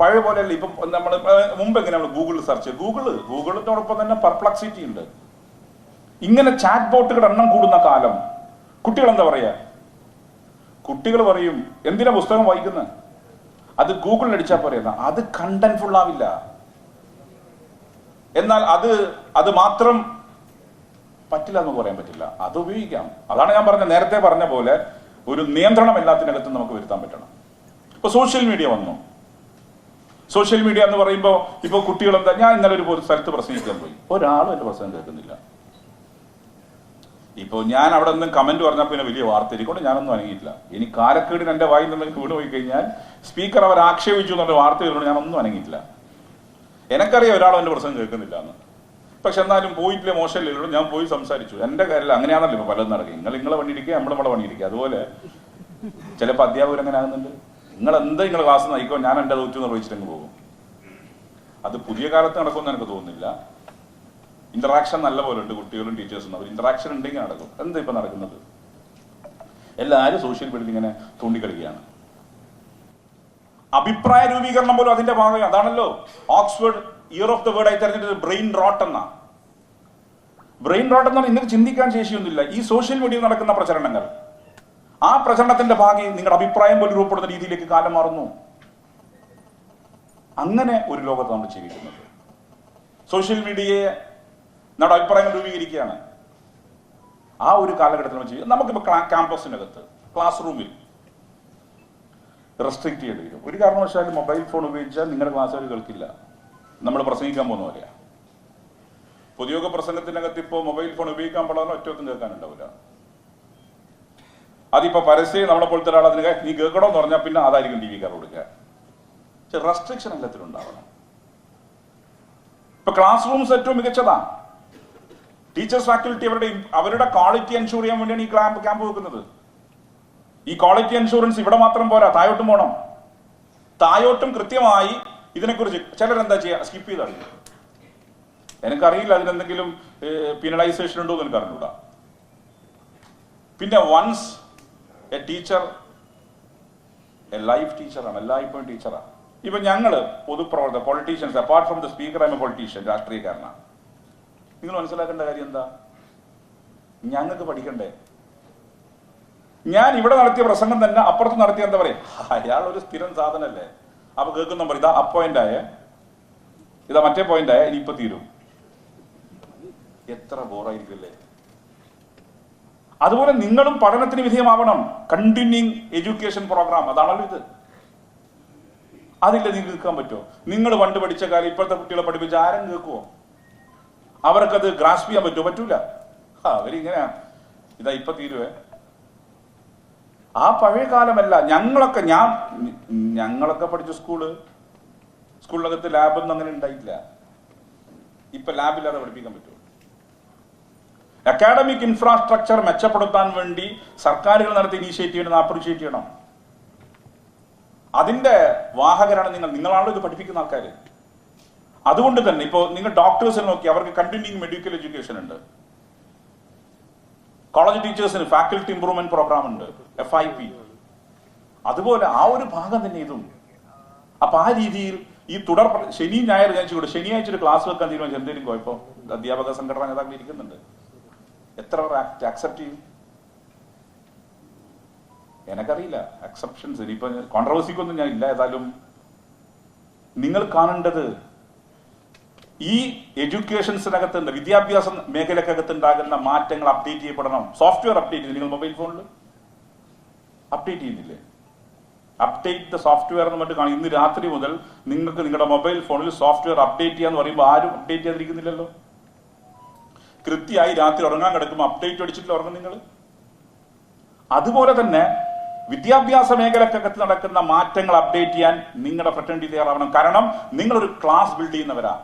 പഴയ പോലെയല്ല. ഇപ്പം നമ്മൾ മുമ്പ് എങ്ങനെ നമ്മൾ ഗൂഗിളിൽ സെർച്ച് ഗൂഗിൾ ഗൂഗിൾ ഗൂഗിളിനോടൊപ്പം തന്നെ പെർപ്ലക്സിറ്റി ഉണ്ട്. ഇങ്ങനെ ചാറ്റ് ബോട്ടുകളുടെ എണ്ണം കൂടുന്ന കാലം. കുട്ടികൾ എന്താ പറയുക കുട്ടികൾ പറയും എന്തിനാ പുസ്തകം വായിക്കുന്നത് അത് ഗൂഗിളിൽ അടിച്ചാൽ പറയുന്ന അത് കണ്ടന്റ് ഫുൾ ആവില്ല. എന്നാൽ അത് അത് മാത്രം പറ്റില്ല എന്ന് പറയാൻ പറ്റില്ല. അത് ഉപയോഗിക്കാം. അതാണ് ഞാൻ പറഞ്ഞ നേരത്തെ പറഞ്ഞ പോലെ ഒരു നിയന്ത്രണം എല്ലാത്തിനകത്തും നമുക്ക് വരുത്താൻ പറ്റണം. ഇപ്പൊ സോഷ്യൽ മീഡിയ വന്നു. സോഷ്യൽ മീഡിയ എന്ന് പറയുമ്പോൾ ഇപ്പൊ കുട്ടികൾ എന്താ ഞാൻ ഇന്നലെ ഒരു സ്ഥലത്ത് പ്രസംഗിക്കാൻ പോയി. ഒരാളും എന്റെ പ്രസംഗം കേൾക്കുന്നില്ല. ഇപ്പൊ ഞാൻ അവിടെ നിന്ന് കമന്റ് പറഞ്ഞാൽ പിന്നെ വലിയ വാർത്ത ഇരിക്കൊണ്ട് ഞാനൊന്നും അനങ്ങിയിട്ടില്ല. ഇനി കാലക്കേടിന് എന്റെ വായിൽ നിന്ന് വീണ് പോയി കഴിഞ്ഞാൽ സ്പീക്കർ അവർ ആക്ഷേപിച്ചു എന്നുള്ള വാർത്ത വരുമ്പോൾ ഞാനൊന്നും അനങ്ങിയിട്ടില്ല. എനിക്കറിയാം ഒരാളും എന്റെ പ്രസംഗം കേൾക്കുന്നില്ല എന്ന്. പക്ഷെ എന്നാലും പോയിട്ടില്ല മോശമില്ലല്ലോ ഞാൻ പോയി സംസാരിച്ചു. എന്റെ കാര്യമില്ല അങ്ങനെയാണല്ലോ ഇപ്പൊ പലതും നടക്കുക നിങ്ങൾ നിങ്ങളെ പണിയിരിക്കുക നമ്മൾ നമ്മളെ പണിയിരിക്കുക അതുപോലെ ചിലപ്പോൾ അധ്യാപകർ അങ്ങനെ ആകുന്നുണ്ട്. നിങ്ങൾ എന്താ നിങ്ങൾ ക്ലാസ് നയിക്കോ ഞാൻ എന്റെ ദൗത്യം നിർവഹിച്ചിട്ടങ്ങ് പോകും. അത് പുതിയ കാലത്ത് നടക്കുമെന്ന് എനിക്ക് തോന്നുന്നില്ല. ഇന്ററാക്ഷൻ നല്ല പോലെ ഉണ്ട് കുട്ടികളും ടീച്ചേഴ്സും അവർ ഇന്ററാക്ഷൻ ഉണ്ടെങ്കിൽ നടക്കും. എന്താ ഇപ്പൊ നടക്കുന്നത്? എല്ലാവരും സോഷ്യൽ മീഡിയയിൽ ഇങ്ങനെ തൂണ്ടിക്കളിക്കുകയാണ്. അഭിപ്രായ രൂപീകരണം പോലും അതിന്റെ ഭാഗം അതാണല്ലോ. Oxford year of the word ആയി തെരഞ്ഞെടുത്തത് ബ്രെയിൻ റോട്ട് എന്ന. ബ്രെയിൻ റോട്ട് എന്നാണ് ഇന്നലെ ചിന്തിക്കാൻ ശേഷിയൊന്നുമില്ല. ഈ സോഷ്യൽ മീഡിയയിൽ നടക്കുന്ന പ്രചരണങ്ങൾ. ആ പ്രചരണത്തിന്റെ ഭാഗി നിങ്ങളുടെ അഭിപ്രായം പോലും രൂപപ്പെടുന്ന രീതിയിലേക്ക് കാലം മാറുന്നു. അങ്ങനെ ഒരു ലോകത്ത് നമ്മൾ ജീവിക്കുന്നത്. സോഷ്യൽ മീഡിയയെ നമ്മുടെ അഭിപ്രായങ്ങൾ രൂപീകരിക്കുകയാണ്. ആ ഒരു കാലഘട്ടത്തിൽ നമ്മൾ ചെയ്യും നമുക്കിപ്പോൾ ക്യാമ്പസിനകത്ത് ക്ലാസ് റൂമിൽ റെസ്ട്രിക്ട് ചെയ്യേണ്ടി വരും. ഒരു കാരണവശാലും മൊബൈൽ ഫോൺ ഉപയോഗിച്ചാൽ നിങ്ങളുടെ ക്ലാസ് അവർ കേൾക്കില്ല. നമ്മൾ പ്രസംഗിക്കാൻ പോകുന്ന പോലെയാ. പൊതുയോഗ പ്രസംഗത്തിനകത്ത് ഇപ്പോൾ മൊബൈൽ ഫോൺ ഉപയോഗിക്കാൻ പാടാതെ ഒറ്റൊന്നും കേൾക്കാനുണ്ടാവില്ല. അതിപ്പോ പരസ്യം നമ്മളെ പോലത്തെ ഒരാൾ അതിന് നീ കേൾക്കണോ എന്ന് പറഞ്ഞാൽ പിന്നെ അതായിരിക്കും ടി വിക്കാർ കൊടുക്കുക. പക്ഷെ റെസ്ട്രിക്ഷൻ എല്ലാത്തിനും ഉണ്ടാവണം. ഇപ്പൊ ക്ലാസ് റൂംസ് ഏറ്റവും മികച്ചതാ. ടീച്ചേഴ്സ് ഫാക്കൽറ്റി അവരുടെ അവരുടെ ക്വാളിറ്റി എൻഷൂർ ചെയ്യാൻ വേണ്ടിയാണ് ഈ ക്യാമ്പ് ക്യാമ്പ് വെക്കുന്നത്. ഈ ക്വാളിറ്റി ഇൻഷുറൻസ് ഇവിടെ മാത്രം പോരാ തായോട്ടും പോണം. തായോട്ടും കൃത്യമായി ഇതിനെക്കുറിച്ച് ചിലരെന്താ ചെയ്യുക സ്കിപ്പ് ചെയ്ത് അറിയും എനിക്കറിയില്ല അതിനെന്തെങ്കിലും പിനലൈസേഷൻ ഉണ്ടോ എന്ന് എനിക്ക് അറിഞ്ഞൂടാ പിന്നെ once a teacher a life ടീച്ചറാണ് എല്ലായ്പ്പോഴും ടീച്ചറാണ്. ഇപ്പൊ ഞങ്ങൾ പൊതുപ്രവർത്തക politicians apart from the speaker I a politician രാഷ്ട്രീയക്കാരനാണ്. നിങ്ങൾ മനസ്സിലാക്കേണ്ട കാര്യം എന്താ? ഞങ്ങൾക്ക് പഠിക്കണ്ടേ? ഞാൻ ഇവിടെ നടത്തിയ പ്രസംഗം തന്നെ അപ്പുറത്ത് നടത്തിയ എന്താ പറയാ? അയാൾ ഒരു സ്ഥിരം സാധനല്ലേ അപ്പൊ കേൾക്കുന്ന പറയും ഇതാ അപ്പോയിന്റ് ആയ. ഇതാ മറ്റേ പോയിന്റ് ആയ ഇനി ഇപ്പൊ തീരും. എത്ര ബോറായിരിക്കില്ലേ അതുപോലെ നിങ്ങളും പഠനത്തിന് വിധേയമാവണം. കണ്ടിന്യൂയിങ് എഡ്യൂക്കേഷൻ പ്രോഗ്രാം അതാണല്ലോ ഇത്. അതില്ല നിങ്ങൾക്ക് കേൾക്കാൻ പറ്റുമോ? നിങ്ങൾ പണ്ട് പഠിച്ച കാലം ഇപ്പോഴത്തെ കുട്ടികളെ പഠിപ്പിച്ച ആരും കേൾക്കുമോ അവർക്കത് ഗ്രാസ്പ് ചെയ്യാൻ പറ്റുമോ? പറ്റൂല. ആ അവരിങ്ങനെയാ. ഇതാ ഇപ്പൊ തീരുവേ. ആ പഴയ കാലമല്ല. ഞങ്ങളൊക്കെ ഞാൻ ഞങ്ങളൊക്കെ പഠിച്ച സ്കൂൾ സ്കൂളിനകത്ത് ലാബൊന്നും അങ്ങനെ ഉണ്ടായിട്ടില്ല. ഇപ്പൊ ലാബില്ലാതെ പഠിപ്പിക്കാൻ പറ്റുമോ? അക്കാഡമിക് ഇൻഫ്രാസ്ട്രക്ചർ മെച്ചപ്പെടുത്താൻ വേണ്ടി സർക്കാരുകൾ നടത്തിയ ഇനീഷ്യേറ്റീവിനെ അപ്രീഷിയേറ്റ് ചെയ്യണം. അതിന്റെ വാഹകരാണ് നിങ്ങൾ. നിങ്ങളാണല്ലോ ഇത് പഠിപ്പിക്കുന്ന ആൾക്കാർ അതുകൊണ്ട് തന്നെ ഇപ്പോൾ നിങ്ങൾ ഡോക്ടേഴ്സിനെ നോക്കി അവർക്ക് കണ്ടിന്യൂയിങ് മെഡിക്കൽ എഡ്യൂക്കേഷൻ ഉണ്ട്. കോളേജ് ടീച്ചേഴ്സിന് ഫാക്കൽറ്റി ഇംപ്രൂവ്മെന്റ് പ്രോഗ്രാം ഉണ്ട്. എഫ് ഐ പി അതുപോലെ ആ ഒരു ഭാഗം തന്നെ ഇതും. അപ്പൊ ആ രീതിയിൽ ഈ തുടർ ശനി ഞായർ ഞാൻ ശനിയാഴ്ച ഒരു ക്ലാസ് വെക്കാൻ തീരുമാനിച്ചു. എന്തെങ്കിലും കുഴപ്പം? അധ്യാപക സംഘടന നേതാക്കൾ ഇരിക്കുന്നുണ്ട്. എത്ര പേർ ആക്സെപ്റ്റ് ചെയ്യും? എനക്കറിയില്ല. അക്സെപ്ഷൻസ് ഇനിയിപ്പോ കോൺട്രവേഴ്സിക്കൊന്നും ഞാൻ ഇല്ല ഏതായാലും. നിങ്ങൾ കാണേണ്ടത് ഈ എഡ്യൂക്കേഷൻസിനകത്തുണ്ട് വിദ്യാഭ്യാസ മേഖലക്കകത്ത് ഉണ്ടാകുന്ന മാറ്റങ്ങൾ അപ്ഡേറ്റ് ചെയ്യപ്പെടണം. സോഫ്റ്റ്വെയർ അപ്ഡേറ്റ് ചെയ്ത് നിങ്ങൾ മൊബൈൽ ഫോണിൽ അപ്ഡേറ്റ് ചെയ്യുന്നില്ലേ? അപ്ഡേറ്റ് ദ സോഫ്റ്റ്വെയർ എന്ന് പറഞ്ഞിട്ട് കാണും. ഇന്ന് രാത്രി മുതൽ നിങ്ങൾക്ക് നിങ്ങളുടെ മൊബൈൽ ഫോണിൽ സോഫ്റ്റ്വെയർ അപ്ഡേറ്റ് ചെയ്യാന്ന് പറയുമ്പോൾ ആരും അപ്ഡേറ്റ് ചെയ്യാതിരിക്കുന്നില്ലല്ലോ. കൃത്യമായി രാത്രി ഉറങ്ങാൻ കിടക്കുമ്പോൾ അപ്ഡേറ്റ് അടിച്ചിട്ടില്ല ഉറങ്ങും നിങ്ങൾ അതുപോലെ തന്നെ വിദ്യാഭ്യാസ മേഖലക്കകത്ത് നടക്കുന്ന മാറ്റങ്ങൾ അപ്ഡേറ്റ് ചെയ്യാൻ നിങ്ങളുടെ ഫ്രട്ടന്റി തയ്യാറാവണം. കാരണം നിങ്ങളൊരു ക്ലാസ് ബിൽഡ് ചെയ്യുന്നവരാ.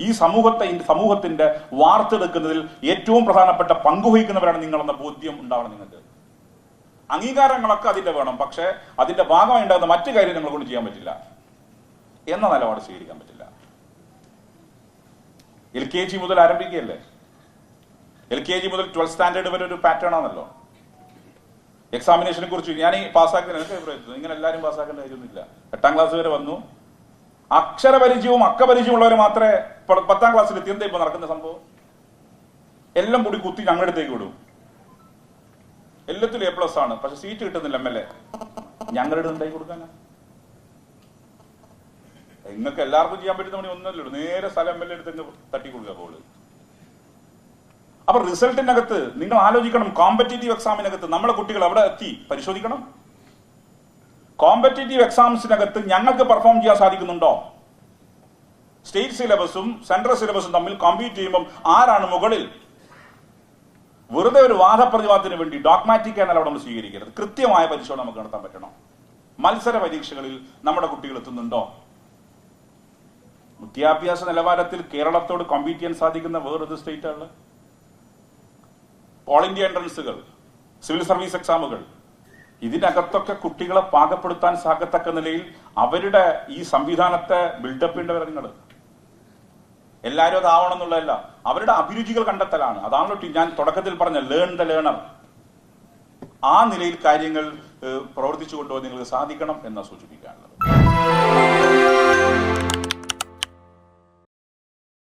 ഈ സമൂഹത്തെ സമൂഹത്തിന്റെ വാർത്തെടുക്കുന്നതിൽ ഏറ്റവും പ്രധാനപ്പെട്ട പങ്കുവഹിക്കുന്നവരാണ് നിങ്ങളെന്ന ബോധ്യം ഉണ്ടാവണം നിങ്ങൾക്ക്. അംഗീകാരങ്ങളൊക്കെ അതിന്റെ വേണം. പക്ഷേ അതിന്റെ ഭാഗമായി ഉണ്ടാകുന്ന മറ്റു കാര്യം നിങ്ങളെ കൊണ്ട് ചെയ്യാൻ പറ്റില്ല. എന്ന നിലപാട് സ്വീകരിക്കാൻ പറ്റില്ല. എൽ കെ ജി മുതൽ ആരംഭിക്കുകയല്ലേ? എൽ കെ ജി മുതൽ ട്വൽത്ത് സ്റ്റാൻഡേർഡ് വരെ ഒരു പാറ്റേൺ ആണല്ലോ. എക്സാമിനേഷനെ കുറിച്ച് ഞാൻ ഈ പാസ്സാക്കുന്ന എനിക്ക് ഇങ്ങനെ എല്ലാവരും പാസ്സാക്കേണ്ട കാര്യമൊന്നുമില്ല. എട്ടാം ക്ലാസ് വരെ വന്നു. അക്ഷരപരിചയവും അക്കപരിചയമുള്ളവർ മാത്രമേ പത്താം ക്ലാസ്സിൽ എത്തി എന്താ ഇപ്പൊ നടക്കുന്ന സംഭവം? എല്ലാം കൂടി കുത്തി ഞങ്ങളുടെ അടുത്തേക്ക് വിടും. എല്ലാത്തിലും എ പ്ലസ് ആണ്. പക്ഷെ സീറ്റ് കിട്ടുന്നില്ല എം എൽ എ ഞങ്ങളുടെ ഉണ്ടായി കൊടുക്കാനാ? നിങ്ങൾക്ക് എല്ലാവർക്കും ചെയ്യാൻ പറ്റുന്ന പണി ഒന്നല്ലേ നേരെ സ്ഥലം എം എൽ എ എടുത്ത് തട്ടി കൊടുക്കുക അപ്പൊ റിസൾട്ടിനകത്ത് നിങ്ങൾ ആലോചിക്കണം കോമ്പറ്റേറ്റീവ് എക്സാമിനകത്ത് നമ്മളെ കുട്ടികൾ അവിടെ എത്തി പരിശോധിക്കണം. കോമ്പറ്റേറ്റീവ് എക്സാംസിനകത്ത് ഞങ്ങൾക്ക് പെർഫോം ചെയ്യാൻ സാധിക്കുന്നുണ്ടോ? സ്റ്റേറ്റ് സിലബസും സെൻട്രൽ സിലബസും തമ്മിൽ കോമ്പീറ്റ് ചെയ്യുമ്പോൾ ആരാണ് മുകളിൽ? വെറുതെ ഒരു വാദപ്രതിവാദത്തിന് വേണ്ടി ഡോക്മാറ്റിക് ആണ് അവിടെ നമ്മൾ സ്വീകരിക്കരുത് കൃത്യമായ പരിശോധന നമുക്ക് നടത്താൻ പറ്റണം? മത്സര പരീക്ഷകളിൽ നമ്മുടെ കുട്ടികൾ എത്തുന്നുണ്ടോ? വിദ്യാഭ്യാസ നിലവാരത്തിൽ കേരളത്തോട് കോമ്പീറ്റ് ചെയ്യാൻ സാധിക്കുന്ന വേറൊരു സ്റ്റേറ്റ് ആണ് ഓൾ ഇന്ത്യ എൻട്രൻസുകൾ സിവിൽ സർവീസ് എക്സാമുകൾ ഇതിനകത്തൊക്കെ കുട്ടികളെ പാകപ്പെടുത്താൻ സാകത്തക്ക നിലയിൽ അവരുടെ ഈ സംവിധാനത്തെ ബിൽഡപ്പ് ചെയ്യേണ്ടവരെ നിങ്ങൾ. എല്ലാവരും അതാവണം എന്നുള്ളതല്ല. അവരുടെ അഭിരുചികൾ കണ്ടെത്തലാണ്. അതാണല്ലോ ഞാൻ തുടക്കത്തിൽ പറഞ്ഞ ലേൺ ദ ലേണർ ആ നിലയിൽ കാര്യങ്ങൾ പ്രവർത്തിച്ചു കൊണ്ടുപോകാൻ നിങ്ങൾക്ക് സാധിക്കണം എന്ന് സൂചിപ്പിക്കുക